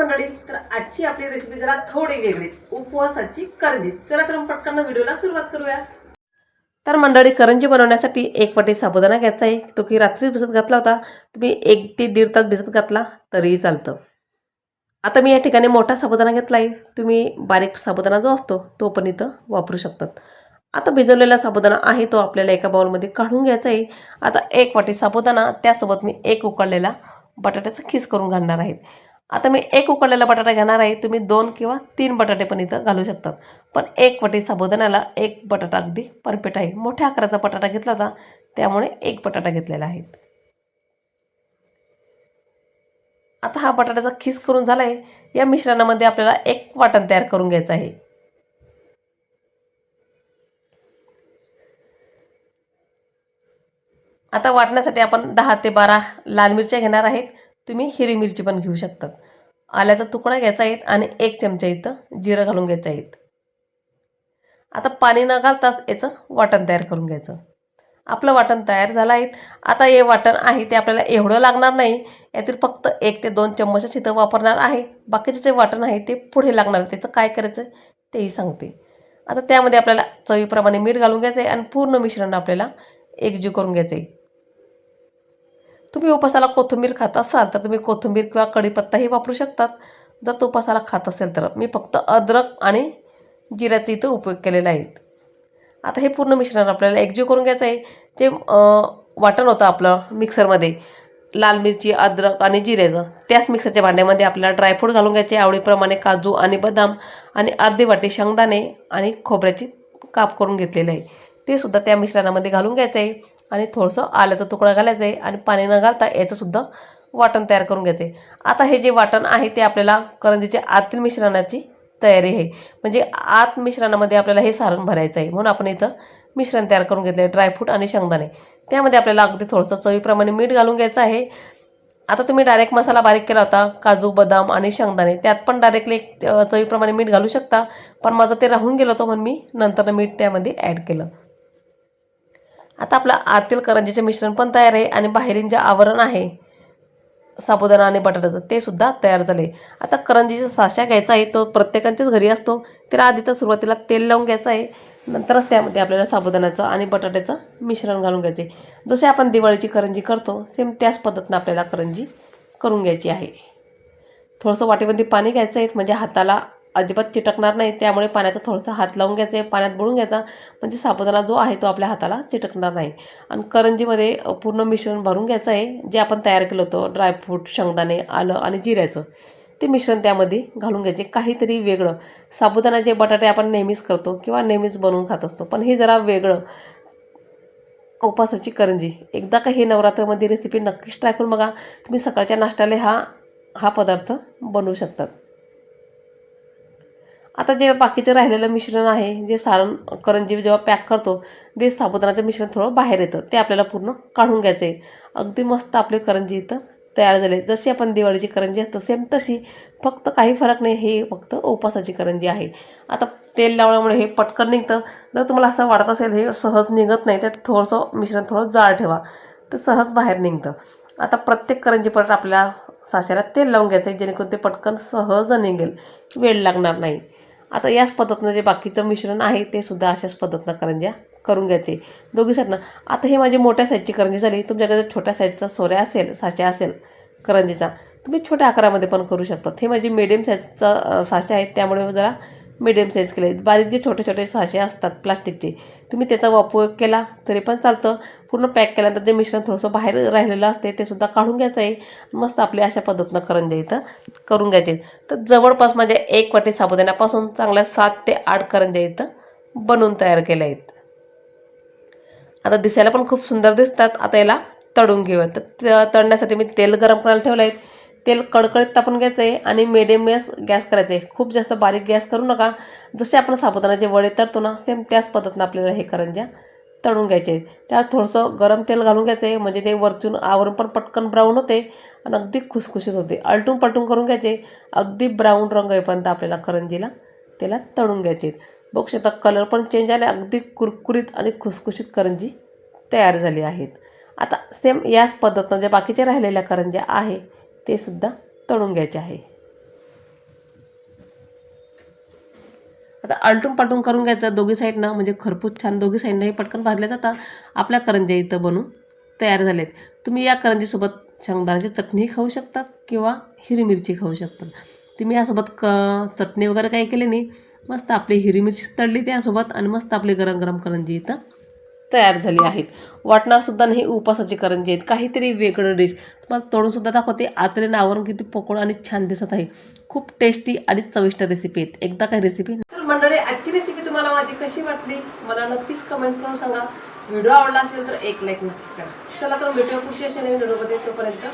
मंडळी तर आजची आपली रेसिपी जरा थोडी वेगळी. उपवासाची करंजी. चला तर पटकन व्हिडिओला सुरुवात करूया. तर मंडळी करंजी बनवण्यासाठी एक वाटी साबुदाणा घ्यायचा आहे. तो की रात्री भिजत घातला होता. तुम्ही एक ते दीड तास भिजत घातला तरीही चालतं. आता मी या ठिकाणी मोठा साबुदाणा घेतला आहे तुम्ही बारीक साबुदाणा जो असतो तो पण इथं वापरू शकतात. आता भिजवलेला साबुदाणा आहे तो आपल्याला एका बाउलमध्ये काढून घ्यायचा आहे. आता एक वाटी साबुदाणा त्यासोबत मी एक उकळलेला बटाट्याचा खीस करून घालणार आहेत आता मी एक उकळलेला बटाटा घेणार आहे. तुम्ही दोन किंवा तीन बटाटे पण इथं घालू शकतात पण एक वाटी साबुदाण्याला एक बटाटा अगदी परफेक्ट आहे. मोठ्या आकाराचा बटाटा घेतला होता. त्यामुळे एक बटाटा घेतलेला आहे. आता हा बटाट्याचा खीस करून झाला आहे या मिश्रणामध्ये आपल्याला एक वाटण तयार करून घ्यायचं आहे. आता वाटण्यासाठी आपण दहा ते बारा लाल मिरच्या घेणार आहेत. तुम्ही हिरवी मिरची पण घेऊ शकतात. आल्याचा तुकडा घ्यायचा आहे आणि एक चमचा इथं जिरं घालून घ्यायचं आहे आता पाणी न घालताच याचं वाटण तयार करून घ्यायचं. आपलं वाटण तयार झालं आहे. आता हे वाटण आहे ते आपल्याला एवढं लागणार नाही. यातील फक्त एक ते दोन चम्मचच इथं वापरणार आहे. बाकीचे जे वाटण आहे ते पुढे लागणार. त्याचं काय करायचं तेही सांगते. आता त्यामध्ये आपल्याला चवीप्रमाणे मीठ घालून घ्यायचं आहे आणि पूर्ण मिश्रण आपल्याला एकजीव करून घ्यायचं आहे. तुम्ही उपासाला कोथिंबीर खात असाल तर तुम्ही कोथिंबीर किंवा कढीपत्ताही वापरू शकतात. जर तो उपासाला खात असेल तर. मी फक्त अद्रक आणि जिऱ्याचा इथं उपयोग केलेला आहे. आता हे पूर्ण मिश्रण आपल्याला एकजीव करून घ्यायचं आहे. जे वाटण होतं आपलं मिक्सरमध्ये लाल मिरची अद्रक आणि जिऱ्याचं त्याच मिक्सरच्या भांड्यामध्ये आपल्याला ड्रायफ्रूट घालून घ्यायचे. आवडीप्रमाणे काजू आणि बदाम आणि अर्धी वाटी शेंगदाणे आणि खोबऱ्याची काप करून घेतलेले आहे. ते सुद्धा त्या मिश्रणामध्ये घालून घ्यायचं आहे. आणि थोडंसं आल्याचा तुकडा घालायचा आहे आणि पाणी न घालता याचंसुद्धा वाटण तयार करून घेते. आहे आता हे जे वाटण आहे ते आपल्याला करंजीच्या आतील मिश्रणाची तयारी आहे. म्हणजे आत मिश्रणामध्ये आपल्याला हे सारण भरायचं आहे. म्हणून आपण इथं मिश्रण तयार करून घेतलं आहे ड्रायफ्रूट आणि शेंगदाणे. त्यामध्ये आपल्याला अगदी थोडंसं चवीप्रमाणे मीठ घालून घ्यायचं आहे. आता तुम्ही डायरेक्ट मसाला बारीक केला होता काजू बदाम आणि शेंगदाणे. त्यात पण डायरेक्टली एक चवीप्रमाणे मीठ घालू शकता. पण माझं ते राहून गेलं होतं म्हणून मी नंतर मीठ त्यामध्ये ॲड केलं. आता आपलं आतील करंजीचे मिश्रण पण तयार आहे आणि बाहेरील जे आवरण आहे साबुदाणा आणि बटाट्याचं ते सुद्धा तयार झाले. आता करंजीचा साशा घ्यायचा आहे तो प्रत्येकांच्याच घरी असतो. त्याला आधी तर सुरुवातीला तेल लावून घ्यायचं आहे. नंतरच त्यामध्ये आपल्याला साबुदाण्याचं आणि बटाट्याचं मिश्रण घालून घ्यायचं. आहे जसे आपण दिवाळीची करंजी करतो सेम त्याच पद्धतीनं आपल्याला करंजी करून घ्यायची आहे. थोडंसं वाटीमध्ये पाणी घ्यायचं आहे म्हणजे हाताला अजिबात चिटकणार नाही त्यामुळे पाण्याचा थोडासा हात लावून घ्यायचा आहे पाण्यात बुडून घ्यायचा. म्हणजे साबुदाणा जो आहे तो आपल्या हाताला चिटकणार नाही. आणि करंजीमध्ये पूर्ण मिश्रण भरून घ्यायचं आहे जे आपण तयार केलं होतं ड्रायफ्रूट शेंगदाणे आलं आणि जिऱ्याचं. ते मिश्रण त्यामध्ये घालून घ्यायचे काहीतरी वेगळं. साबुदाण्याचे बटाटे आपण नेहमीच करतो किंवा नेहमीच बनवून खात असतो पण हे जरा वेगळं. उपासाची करंजी. एकदा का हे नवरात्रामध्ये रेसिपी नक्कीच ट्राय करून बघा. तुम्ही सकाळच्या नाश्त्याला हा हा पदार्थ बनवू शकतात. आता जे बाकीचं राहिलेलं मिश्रण आहे जे सारण करंजी जेव्हा पॅक करतो ते साबुदाणाचं मिश्रण थोडं बाहेर येतं. ते आपल्याला पूर्ण काढून घ्यायचं आहे. अगदी मस्त आपले करंजी इथं तयार झाले. जशी आपण दिवाळीची करंजी असतो सेम तशी. फक्त काही फरक नाही हे फक्त उपासाची करंजी आहे. आता तेल लावल्यामुळे हे पटकन निघतं. जर तुम्हाला असं वाटत असेल हे सहज निघत नाही तर थोडंसं मिश्रण थोडं जाळ ठेवा. तर सहज बाहेर निघतं. आता प्रत्येक करंजी परत आपल्याला साशाला तेल लावून घ्यायचं आहे जेणेकरून ते पटकन सहज निघेल. वेळ लागणार नाही. आता याच पद्धतीनं जे बाकीचं मिश्रण आहे ते सुद्धा अशाच पद्धतीनं करंज्या करून घ्यायचे. दोघी ना आता हे माझी मोठ्या साईजची करंजी झाली. तुमच्याकडे छोट्या साईजचा सोऱ्या असेल साचा असेल करंजीचा तुम्ही छोट्या आकारामध्ये पण करू शकतात. हे माझी मिडियम साईजचा साचा आहेत त्यामुळे जरा मिडियम साईज केले. बारीक जे छोटे छोटे साचे असतात प्लास्टिकचे तुम्ही त्याचा उपयोग केला तरी पण चालतं. पूर्ण पॅक केल्यानंतर जे मिश्रण थोडंसं बाहेर राहिलेलं असते ते सुद्धा काढून घ्यायचं आहे. मस्त आपली अशा पद्धतीनं करंज्या इथं करून घ्यायचे. तर जवळपास माझ्या एक वाटी साबुदाण्यापासून चांगल्या सात ते आठ करंज्या इथं बनवून तयार केल्या आहेत. आता दिसायला पण खूप सुंदर दिसतात. आता याला तळून घेऊयात. तर तळण्यासाठी मी तेल गरम करायला ठेवलं आहे. तेल कडकडीत तापून घ्यायचं आहे आणि मिडियम गॅस गॅस करायचं आहे खूप जास्त बारीक गॅस करू नका. जसे आपण साबुदाण्याचे वडे तरतो ना सेम त्याच पद्धतीनं आपल्याला हे करंज्या तळून घ्यायचे. आहेत त्यात थोडंसं गरम तेल घालून घ्यायचं आहे म्हणजे ते वरतून आवरून पण पटकन ब्राऊन होते आणि अगदी खुसखुशीत होते. आलटून पलटून करून घ्यायचे. अगदी ब्राऊन रंग येईपर्यंत आपल्याला करंजीला त्याला तळून घ्यायचे. आहेत बघू शकता कलर पण चेंज आले. अगदी कुरकुरीत आणि खुसखुशीत करंजी तयार झाली आहेत. आता सेम याच पद्धतीनं ज्या बाकीच्या राहिलेल्या करंज्या आहे ते सुद्धा तळून घ्यायचे आहे. आता आलटून पालटून करून घ्यायचं दोघी साईडनं म्हणजे खरपूस छान दोघी साईडनं हे पटकन भाजल्या जातात आपल्या करंजे इथं बनून तयार झालेत. तुम्ही या करंजीसोबत शेंगदाण्याची चटणी खाऊ शकतात किंवा हिरवी मिरची खाऊ शकतात. तुम्ही यासोबत क चटणी वगैरे काही केली नाही. मस्त आपली हिरवी मिरची तळली त्यासोबत आणि मस्त आपली गरम गरम करंजी इथं तयार झाली आहेत. वाटणार सुद्धा नाही उपासाची करंजी आहेत. काहीतरी वेगळं डिश तुम्हाला तळून सुद्धा दाखवते. आतले नावरून किती पोकळ आणि छान दिसत आहे. खूप टेस्टी आणि चविष्ट रेसिपी आहेत. एकदा काही रेसिपी तर मंडळी आजची रेसिपी तुम्हाला माझी कशी वाटली? मला नक्कीच कमेंट्स करून सांगा. व्हिडिओ आवडला असेल तर एक लाईक नक्की करा. चला तर भेटूया पुढच्या अशा व्हिडिओमध्ये. तोपर्यंत